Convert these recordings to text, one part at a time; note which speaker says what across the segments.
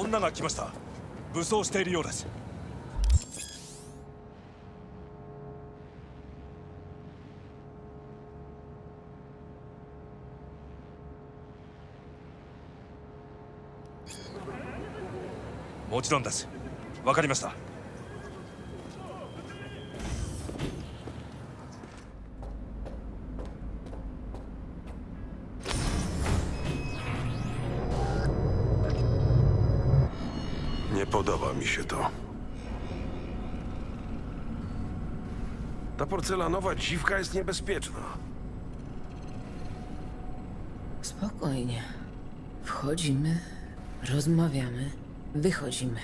Speaker 1: 女が来ました。武装しているようです。もちろんです。わかりました。
Speaker 2: podoba mi się to. Ta porcelanowa dziwka jest niebezpieczna.
Speaker 3: Spokojnie. Wchodzimy, rozmawiamy, wychodzimy.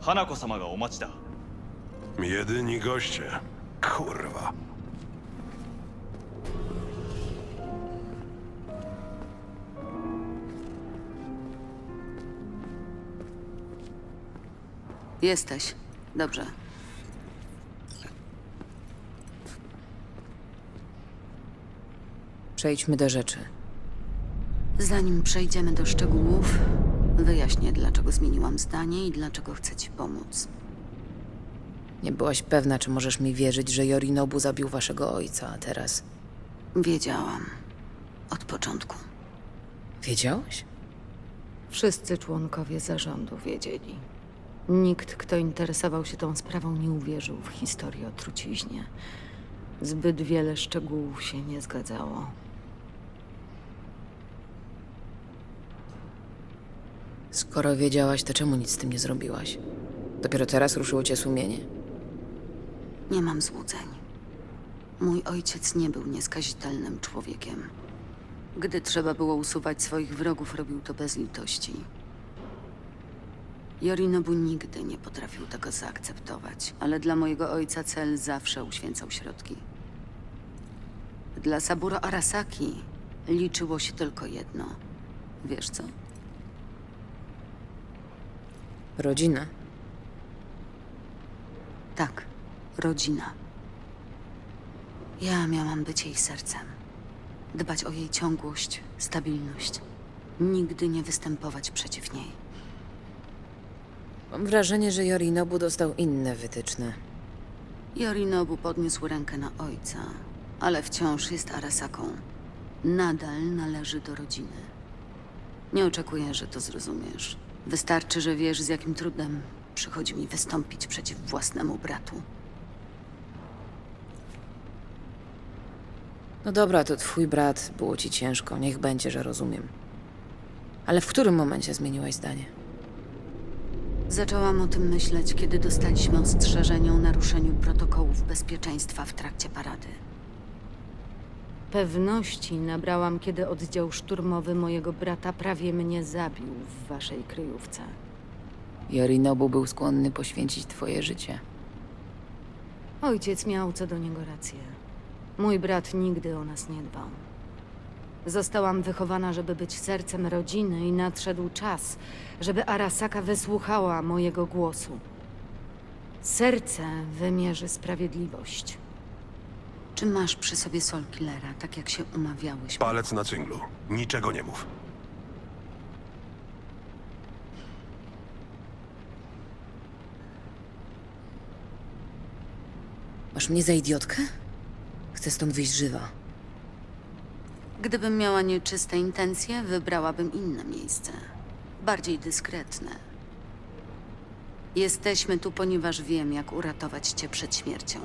Speaker 4: Hanako-sama ga omachi.
Speaker 2: Jedyni goście. Kurwa.
Speaker 5: Jesteś. Dobrze.
Speaker 3: Przejdźmy do rzeczy.
Speaker 5: Zanim przejdziemy do szczegółów, wyjaśnię, dlaczego zmieniłam zdanie i dlaczego chcę ci pomóc.
Speaker 3: Nie byłaś pewna, czy możesz mi wierzyć, że Yorinobu zabił waszego ojca, a teraz
Speaker 5: Wiedziałam. Od początku.
Speaker 3: wiedziałaś?
Speaker 5: Wszyscy członkowie zarządu wiedzieli. Nikt, kto interesował się tą sprawą, nie uwierzył w historię o truciźnie. Zbyt wiele szczegółów się nie zgadzało.
Speaker 3: Skoro wiedziałaś, to czemu nic z tym nie zrobiłaś? Dopiero teraz ruszyło cię sumienie?
Speaker 5: Nie mam złudzeń. Mój ojciec nie był nieskazitelnym człowiekiem. Gdy trzeba było usuwać swoich wrogów, robił to bez litości. Yorinobu nigdy nie potrafił tego zaakceptować, ale dla mojego ojca cel zawsze uświęcał środki. Dla Saburo Arasaki liczyło się tylko jedno. Wiesz co?
Speaker 3: Rodzina.
Speaker 5: Tak, rodzina. Ja miałam być jej sercem. Dbać o jej ciągłość, stabilność. Nigdy nie występować przeciw niej.
Speaker 3: Mam wrażenie, że Yorinobu dostał inne wytyczne.
Speaker 5: Yorinobu podniósł rękę na ojca, ale wciąż jest Arasaką. Nadal należy do rodziny. Nie oczekuję, że to zrozumiesz. Wystarczy, że wiesz, z jakim trudem przychodzi mi wystąpić przeciw własnemu bratu.
Speaker 3: No dobra, to twój brat, było ci ciężko, niech będzie, że rozumiem. Ale w którym momencie zmieniłaś zdanie?
Speaker 5: Zaczęłam o tym myśleć, kiedy dostaliśmy ostrzeżenie o naruszeniu protokołów bezpieczeństwa w trakcie parady. Pewności nabrałam, kiedy oddział szturmowy mojego brata prawie mnie zabił w waszej kryjówce.
Speaker 3: Yorinobu był skłonny poświęcić twoje życie.
Speaker 5: Ojciec miał co do niego rację. Mój brat nigdy o nas nie dbał. Zostałam wychowana, żeby być sercem rodziny i nadszedł czas, żeby Arasaka wysłuchała mojego głosu. Serce wymierzy sprawiedliwość. Czy masz przy sobie Sol Killera, tak jak się umawiałyśmy?
Speaker 2: Palec na cynglu. Niczego nie mów.
Speaker 3: Masz mnie za idiotkę? Chcę stąd wyjść żywa.
Speaker 5: Gdybym miała nieczyste intencje, wybrałabym inne miejsce. Bardziej dyskretne. Jesteśmy tu, ponieważ wiem, jak uratować cię przed śmiercią.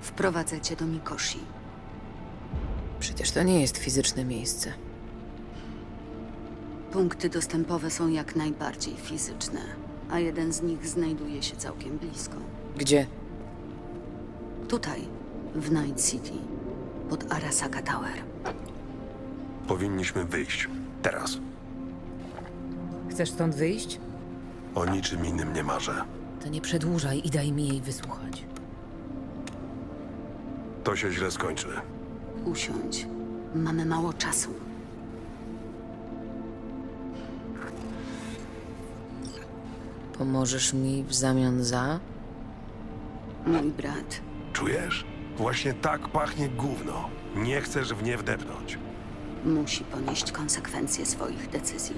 Speaker 5: Wprowadzę cię do Mikoshi.
Speaker 3: Przecież to nie jest fizyczne miejsce.
Speaker 5: Punkty dostępowe są jak najbardziej fizyczne, a jeden z nich znajduje się całkiem blisko.
Speaker 3: Gdzie?
Speaker 5: Tutaj, w Night City, pod Arasaka Tower.
Speaker 2: Powinniśmy wyjść. Teraz.
Speaker 3: Chcesz stąd wyjść?
Speaker 2: O niczym innym nie marzę.
Speaker 3: To nie przedłużaj i daj mi jej wysłuchać.
Speaker 2: To się źle skończy.
Speaker 5: Usiądź. Mamy mało czasu.
Speaker 3: Pomożesz mi w zamian za?
Speaker 5: Mój brat
Speaker 2: Czujesz? Właśnie tak pachnie gówno. Nie chcesz w nie wdepnąć.
Speaker 5: Musi ponieść konsekwencje swoich decyzji.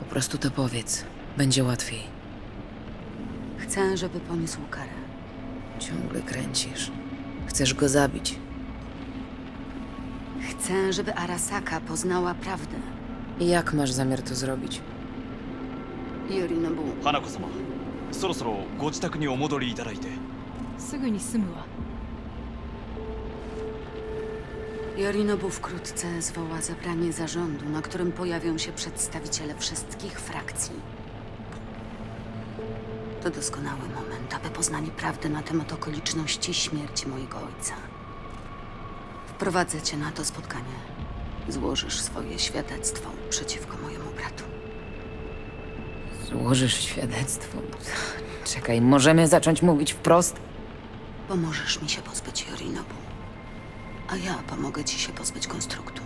Speaker 3: Po prostu to powiedz. Będzie łatwiej.
Speaker 5: Chcę, żeby poniósł karę.
Speaker 3: Ciągle kręcisz. Chcesz go zabić.
Speaker 5: Chcę, żeby Arasaka poznała prawdę.
Speaker 3: I jak masz zamiar to zrobić?
Speaker 5: Yorinobu,
Speaker 4: 花子様そろそろご自宅にお戻りいただいて
Speaker 6: すぐに済むわ
Speaker 5: Yorinobu wkrótce zwoła zebranie zarządu, na którym pojawią się przedstawiciele wszystkich frakcji. To doskonały moment, aby poznali prawdę na temat okoliczności śmierci mojego ojca. Wprowadzę cię na to spotkanie. Złożysz swoje świadectwo przeciwko mojemu bratu.
Speaker 3: Złożysz świadectwo. Czekaj, możemy zacząć mówić wprost?
Speaker 5: Pomożesz mi się pozbyć Yorinobu, a ja pomogę ci się pozbyć konstruktu.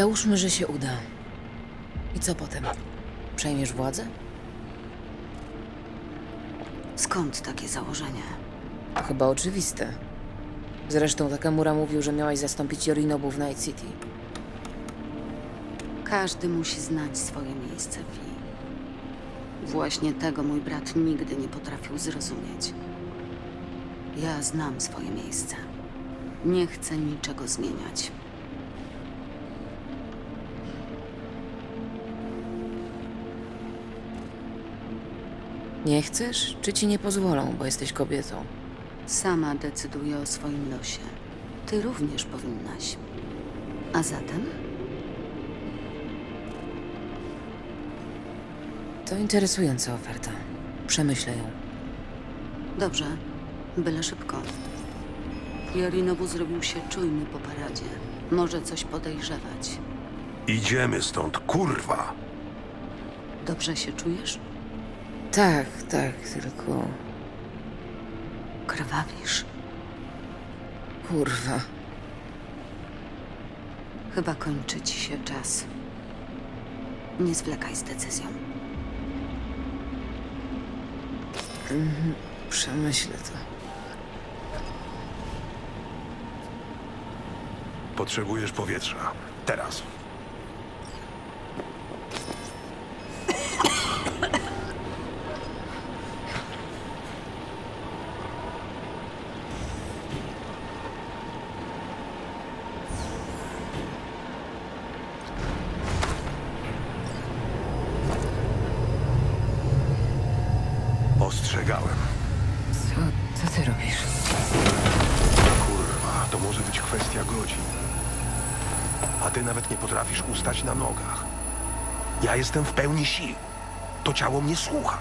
Speaker 3: Załóżmy, że się uda. I co potem? Przejmiesz władzę?
Speaker 5: Skąd takie założenie?
Speaker 3: To chyba oczywiste. Zresztą Takamura mówił, że miałaś zastąpić Yorinobu w Night City.
Speaker 5: Każdy musi znać swoje miejsce w Wi. Właśnie tego mój brat nigdy nie potrafił zrozumieć. Ja znam swoje miejsce. Nie chcę niczego zmieniać.
Speaker 3: Nie chcesz, czy ci nie pozwolą, bo jesteś kobietą?
Speaker 5: Sama decyduję o swoim losie. Ty również powinnaś. A zatem?
Speaker 3: To interesująca oferta. Przemyślę ją.
Speaker 5: Dobrze, byle szybko. Yorinobu zrobił się czujny po paradzie. Może coś podejrzewać.
Speaker 2: Idziemy stąd, kurwa!
Speaker 5: Dobrze się czujesz?
Speaker 3: Tak, tak, tylko...
Speaker 5: Krwawisz.
Speaker 3: Kurwa.
Speaker 5: Chyba kończy ci się czas. Nie zwlekaj z decyzją.
Speaker 3: Przemyślę to.
Speaker 2: Potrzebujesz powietrza. Teraz.
Speaker 3: Co, co ty robisz?
Speaker 2: Kurwa, to może być kwestia godzin. A ty nawet nie potrafisz ustać na nogach. Ja jestem w pełni sił. To ciało mnie słucha.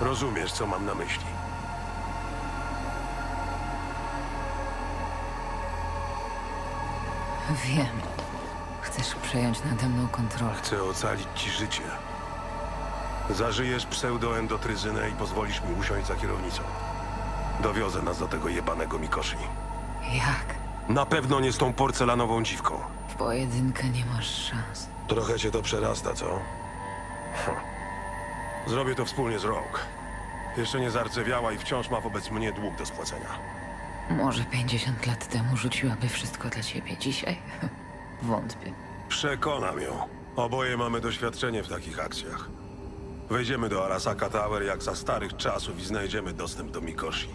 Speaker 2: Rozumiesz, co mam na myśli.
Speaker 3: Wiem. Chcesz przejąć nade mną kontrolę.
Speaker 2: Chcę ocalić ci życie. Zażyjesz pseudoendotryzynę i pozwolisz mi usiąść za kierownicą. Dowiozę nas do tego jebanego Mikoshi.
Speaker 3: Jak?
Speaker 2: Na pewno nie z tą porcelanową dziwką.
Speaker 3: W pojedynkę nie masz szans.
Speaker 2: Trochę cię to przerasta, co? Hm. Zrobię to wspólnie z Rogue. Jeszcze nie zardzewiała i wciąż ma wobec mnie dług do spłacenia.
Speaker 3: Może 50 lat temu rzuciłaby wszystko dla ciebie. Dzisiaj? Wątpię.
Speaker 2: Przekonam ją. Oboje mamy doświadczenie w takich akcjach. Wejdziemy do Arasaka Tower jak za starych czasów i znajdziemy dostęp do Mikoshi.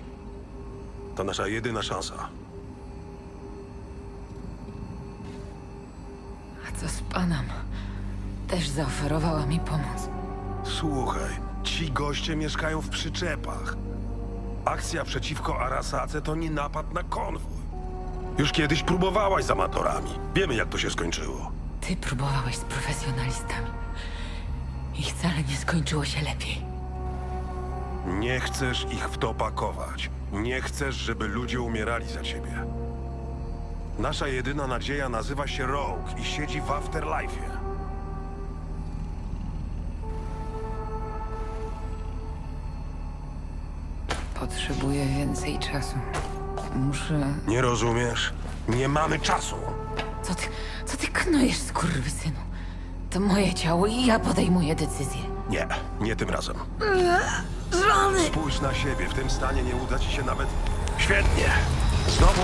Speaker 2: To nasza jedyna szansa.
Speaker 3: A co z panem? Też zaoferowała mi pomoc.
Speaker 2: Słuchaj, ci goście mieszkają w przyczepach. Akcja przeciwko Arasace to nie napad na konwój. Już kiedyś próbowałaś z amatorami. Wiemy, jak to się skończyło.
Speaker 3: Ty próbowałeś z profesjonalistami. I wcale nie skończyło się lepiej.
Speaker 2: Nie chcesz ich w to pakować. Nie chcesz, żeby ludzie umierali za ciebie. Nasza jedyna nadzieja nazywa się Rogue i siedzi w Afterlife'ie.
Speaker 3: Potrzebuję więcej czasu. Muszę...
Speaker 2: Nie rozumiesz? Nie mamy czasu.
Speaker 3: Co ty, co ty knujesz, skurwysynu? To moje ciało i ja podejmuję decyzję.
Speaker 2: Nie, nie tym razem.
Speaker 3: Żony!
Speaker 2: Spójrz na siebie, w tym stanie nie uda ci się nawet... Świetnie! Znowu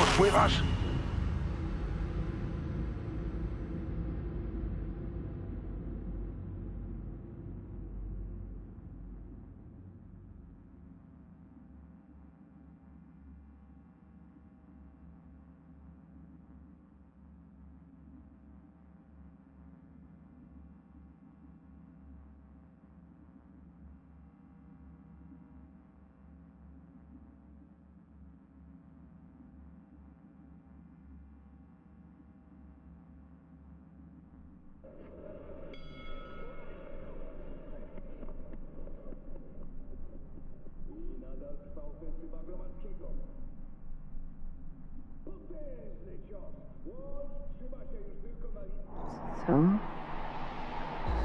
Speaker 3: Co?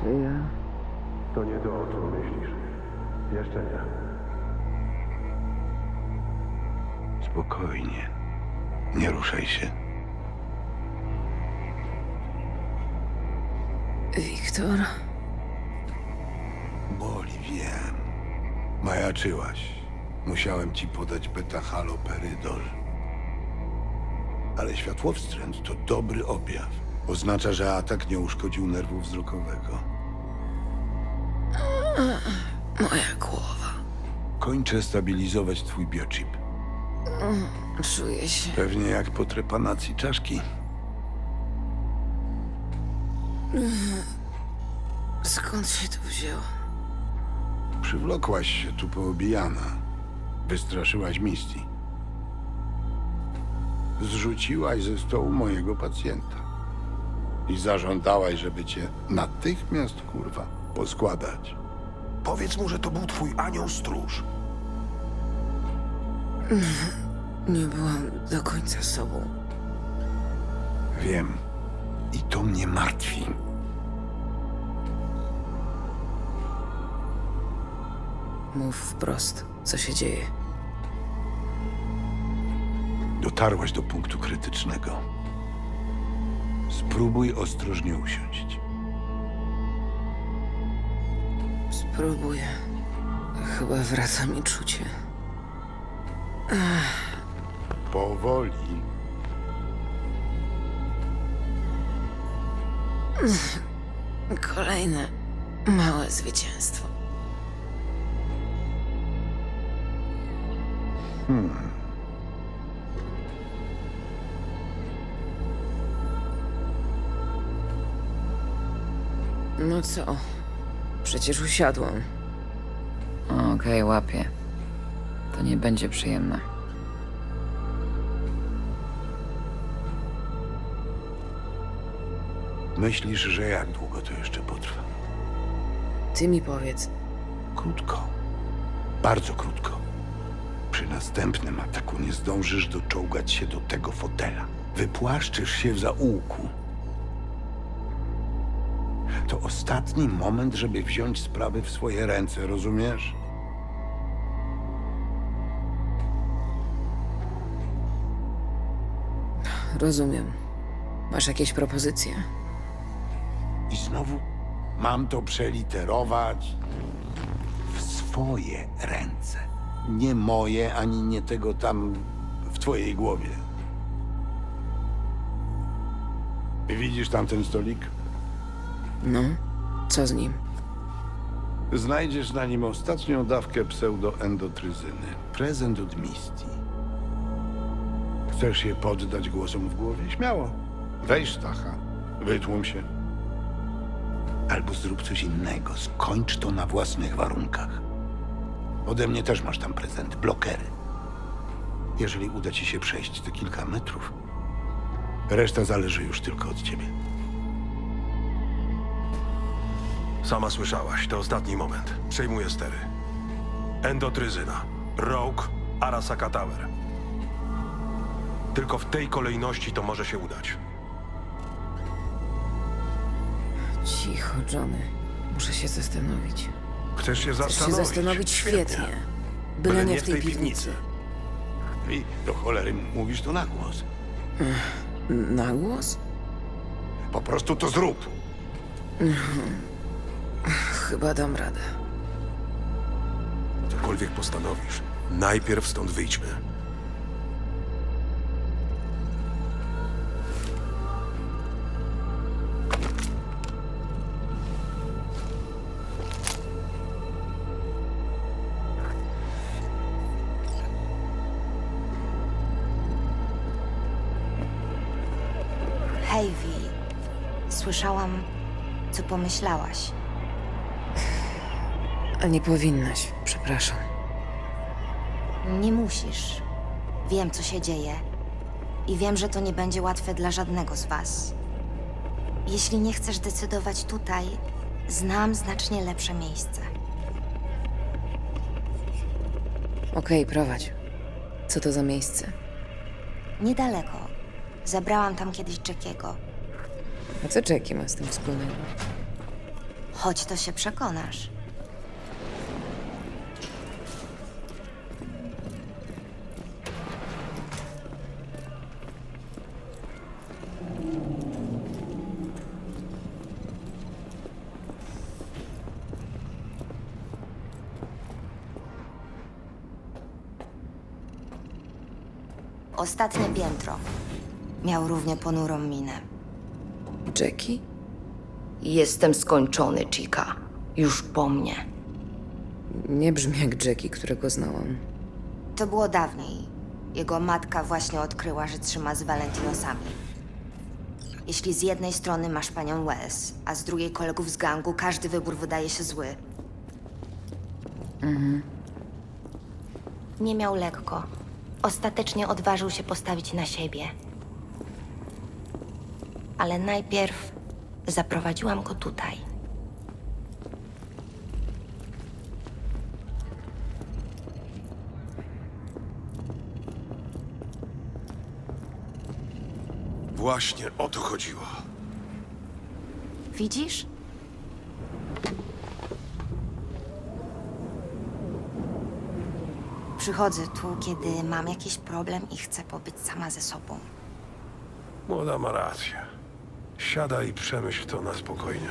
Speaker 3: Czy ja...
Speaker 2: To nie to, o czym myślisz. Jeszcze nie.
Speaker 7: Spokojnie. Nie ruszaj się.
Speaker 3: Wiktor?
Speaker 7: Boli, wiem. Majaczyłaś. Musiałem ci podać beta-haloperydol. Ale światłowstręt to dobry objaw. Oznacza, że atak nie uszkodził nerwu wzrokowego.
Speaker 3: Moja głowa.
Speaker 7: Kończę stabilizować twój biochip.
Speaker 3: Czuję się...
Speaker 7: Pewnie jak po trepanacji czaszki.
Speaker 3: Skąd się to wzięło?
Speaker 7: Przywlokłaś się tu poobijana. Wystraszyłaś Misty. Zrzuciłaś ze stołu mojego pacjenta. I zażądałaś, żeby cię natychmiast, kurwa, poskładać.
Speaker 2: Powiedz mu, że to był twój anioł stróż.
Speaker 3: Nie byłam do końca sobą.
Speaker 7: Wiem. I to mnie martwi.
Speaker 3: Mów wprost, co się dzieje.
Speaker 7: Dotarłaś do punktu krytycznego. Spróbuj ostrożnie usiąść.
Speaker 3: Spróbuję. Chyba wraca mi czucie.
Speaker 7: Powoli.
Speaker 3: Kolejne małe zwycięstwo. No co? Przecież usiadłam. Okej, łapię. To nie będzie przyjemne.
Speaker 7: Myślisz, że jak długo to jeszcze potrwa?
Speaker 3: Ty mi powiedz,
Speaker 7: Krótko. Bardzo krótko. Przy następnym ataku nie zdążysz doczołgać się do tego fotela. Wypłaszczysz się w zaułku. To ostatni moment, żeby wziąć sprawy w swoje ręce, rozumiesz?
Speaker 3: rozumiem. Masz jakieś propozycje?
Speaker 7: I znowu mam to przeliterować w swoje ręce. Nie moje, ani nie tego tam w twojej głowie. Widzisz tamten stolik?
Speaker 3: No, co z nim?
Speaker 7: Znajdziesz na nim ostatnią dawkę pseudoendotryzyny. Prezent od Misty. Chcesz się poddać głosom w głowie? Śmiało. Weź sztacha. Wytłum się. Albo zrób coś innego. Skończ to na własnych warunkach. Ode mnie też masz tam prezent. Blokery. Jeżeli uda ci się przejść te kilka metrów, reszta zależy już tylko od ciebie.
Speaker 2: Sama słyszałaś, to ostatni moment. Przejmuję stery. Endotryzyna. Rogue, Arasaka Tower. Tylko w tej kolejności to może się udać.
Speaker 3: Cicho, Johnny. Muszę się zastanowić.
Speaker 2: Chcesz się
Speaker 3: Chcesz się
Speaker 2: zastanowić?
Speaker 3: zastanowić świetnie. Byle nie w tej piwnicy.
Speaker 7: I do cholery mówisz to na głos.
Speaker 3: Na głos?
Speaker 7: Po prostu to zrób.
Speaker 3: Chyba dam radę.
Speaker 2: Cokolwiek postanowisz, najpierw stąd wyjdźmy.
Speaker 8: Vi. Słyszałam, co pomyślałaś.
Speaker 3: A nie powinnaś, przepraszam.
Speaker 8: Nie musisz. Wiem, co się dzieje. I wiem, że to nie będzie łatwe dla żadnego z was. Jeśli nie chcesz decydować tutaj, znam znacznie lepsze miejsce.
Speaker 3: Okej, prowadź. Co to za miejsce?
Speaker 8: Niedaleko. Zabrałam tam kiedyś Jackiego.
Speaker 3: A co Jackie ma z tym wspólnego?
Speaker 8: Chodź, to się przekonasz. Ostatnie piętro. Miał równie ponurą minę.
Speaker 3: Jackie?
Speaker 8: Jestem skończony, Chica. Już po mnie.
Speaker 3: Nie brzmi jak Jackie, którego znałam.
Speaker 8: To było dawniej. Jego matka właśnie odkryła, że trzyma z Valentinosami. Jeśli z jednej strony masz panią Wells, a z drugiej kolegów z gangu, każdy wybór wydaje się zły. Nie miał lekko. Ostatecznie odważył się postawić na siebie. Ale najpierw zaprowadziłam go tutaj.
Speaker 2: Właśnie o to chodziło.
Speaker 8: Widzisz? Przychodzę tu, kiedy mam jakiś problem i chcę pobyć sama ze sobą.
Speaker 2: Młoda ma rację. Siadaj i przemyśl to na spokojnie.